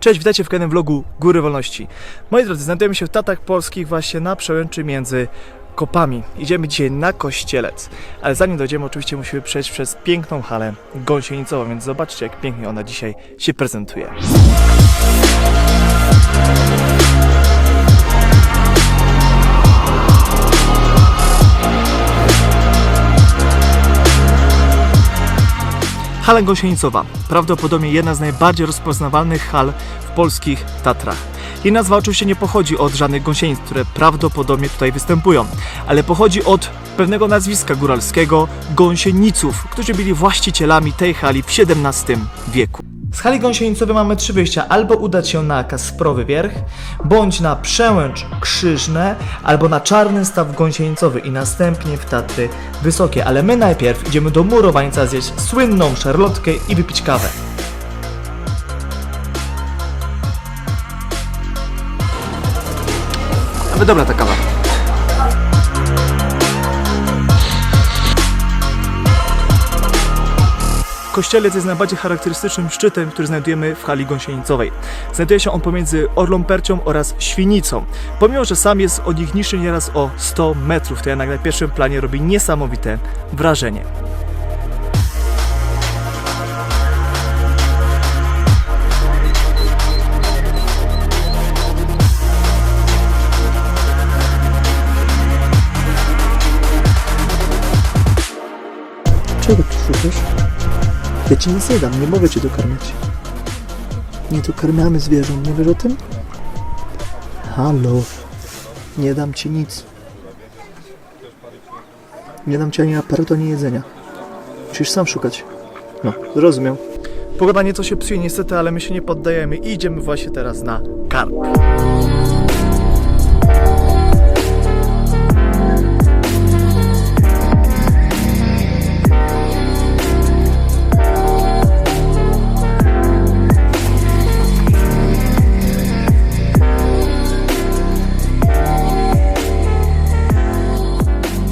Cześć, witajcie w kolejnym vlogu Góry Wolności. Moi drodzy, znajdujemy się w Tatach Polskich właśnie na przełęczy między kopami. Idziemy dzisiaj na Kościelec, ale zanim dojdziemy oczywiście musimy przejść przez piękną halę gąsienicową, więc zobaczcie jak pięknie ona dzisiaj się prezentuje. Hala Gąsienicowa, prawdopodobnie jedna z najbardziej rozpoznawalnych hal w polskich Tatrach. Jej nazwa oczywiście nie pochodzi od żadnych gąsienic, które prawdopodobnie tutaj występują, ale pochodzi od pewnego nazwiska góralskiego gąsieniców, którzy byli właścicielami tej hali w XVII wieku. Z hali gąsienicowej mamy trzy wyjścia. Albo udać się na Kasprowy Wierch, bądź na Przełęcz Krzyżne, albo na Czarny Staw Gąsienicowy i następnie w Tatry Wysokie. Ale my najpierw idziemy do Murowańca zjeść słynną szarlotkę i wypić kawę. Ale dobra ta kawa. Kościelec jest najbardziej charakterystycznym szczytem, który znajdujemy w hali gąsienicowej. Znajduje się on pomiędzy Orlą Percią oraz Świnicą. Pomimo, że sam jest od nich niższy nieraz o 100 metrów, to jednak na pierwszym planie robi niesamowite wrażenie. Czego tu szukasz? Ja ci nic nie dam, nie mogę cię dokarmiać. Nie dokarmiamy zwierząt, nie wiesz o tym? Halo, nie dam ci nic. Nie dam ci ani aparatu, ani jedzenia. Musisz sam szukać. No, zrozumiał. Pogoda nieco się psuje niestety, ale my się nie poddajemy i idziemy właśnie teraz na karp.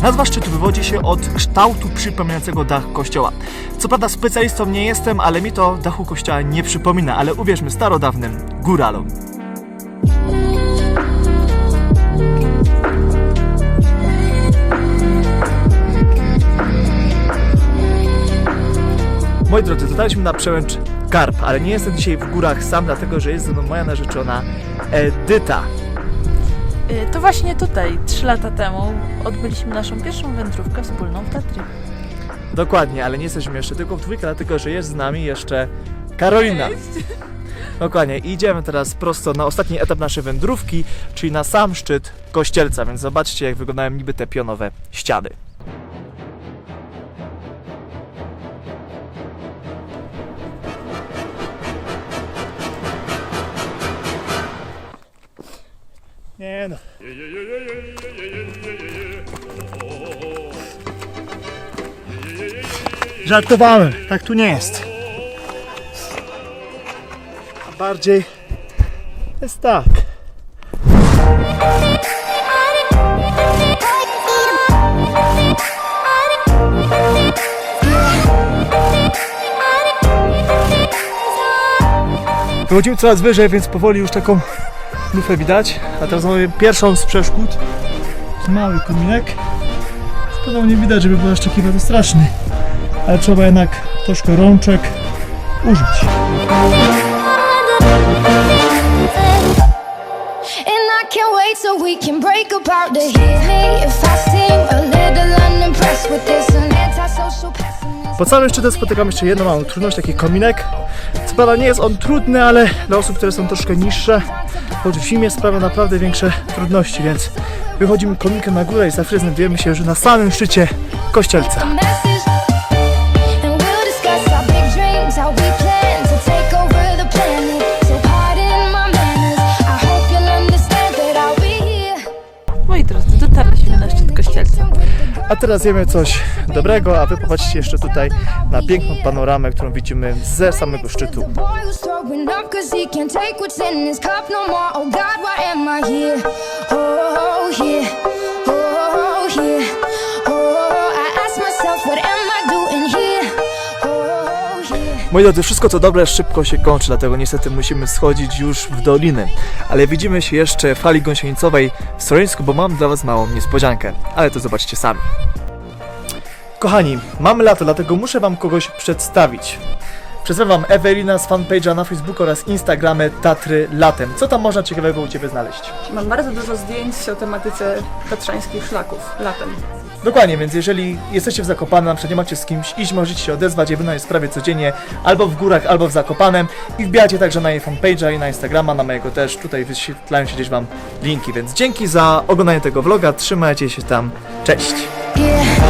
Nazwa szczytu wywodzi się od kształtu przypominającego dach kościoła. Co prawda specjalistą nie jestem, ale mi to dachu kościoła nie przypomina, ale uwierzmy starodawnym góralom. Moi drodzy, dotarliśmy na przełęcz Karp, ale nie jestem dzisiaj w górach sam, dlatego że jest ze mną moja narzeczona Edyta. Y, To właśnie tutaj, trzy lata temu, odbyliśmy naszą pierwszą wędrówkę wspólną w Tatry. Dokładnie, ale nie jesteśmy jeszcze tylko w dwójkę, dlatego że jest z nami jeszcze Karolina. Dokładnie, i idziemy teraz prosto na ostatni etap naszej wędrówki, czyli na sam szczyt Kościelca, więc zobaczcie jak wyglądają niby te pionowe ściany. Nie no. Żartowałem, tak tu nie jest. Bardziej jest tak. Wychodzimy coraz wyżej, więc powoli już taką lufę widać. A teraz mamy pierwszą z przeszkód. To mały kominek. Z pewno nie widać, żeby był aż taki bardzo straszny. Ale trzeba jednak troszkę rączek użyć. So we can break apart to hear me if I seem a little unimpressed with this. Po całym szczycie spotykam jeszcze jedną małą trudność, taki kominek. Co nie jest on trudny, ale dla osób, które są troszkę niższe, choć w zimie sprawia naprawdę większe trudności, więc wychodzimy kominkiem na górę i za chwilę znajdujemy się już na samym szczycie Kościelca. A teraz jemy coś dobrego, a wy popatrzcie jeszcze tutaj na piękną panoramę, którą widzimy ze samego szczytu. Moi drodzy, wszystko co dobre szybko się kończy, dlatego niestety musimy schodzić już w doliny. Ale widzimy się jeszcze w hali gąsienicowej w Strojeńsku, bo mam dla Was małą niespodziankę. Ale to zobaczcie sami. Kochani, mamy lato, dlatego muszę Wam kogoś przedstawić. Wam Ewelina z fanpage'a na Facebooku oraz Instagramie Tatry Latem. Co tam można ciekawego u Ciebie znaleźć? Mam bardzo dużo zdjęć o tematyce tatrzańskich szlaków latem. Dokładnie, więc jeżeli jesteście w Zakopanem, na przykład nie macie z kimś iść, możecie się odezwać, Ewelina jest prawie codziennie albo w górach, albo w Zakopanem i wbijacie także na jej fanpage'a i na Instagrama, na mojego też, tutaj wyświetlają się gdzieś Wam linki, więc dzięki za oglądanie tego vloga, trzymajcie się tam, cześć! Yeah.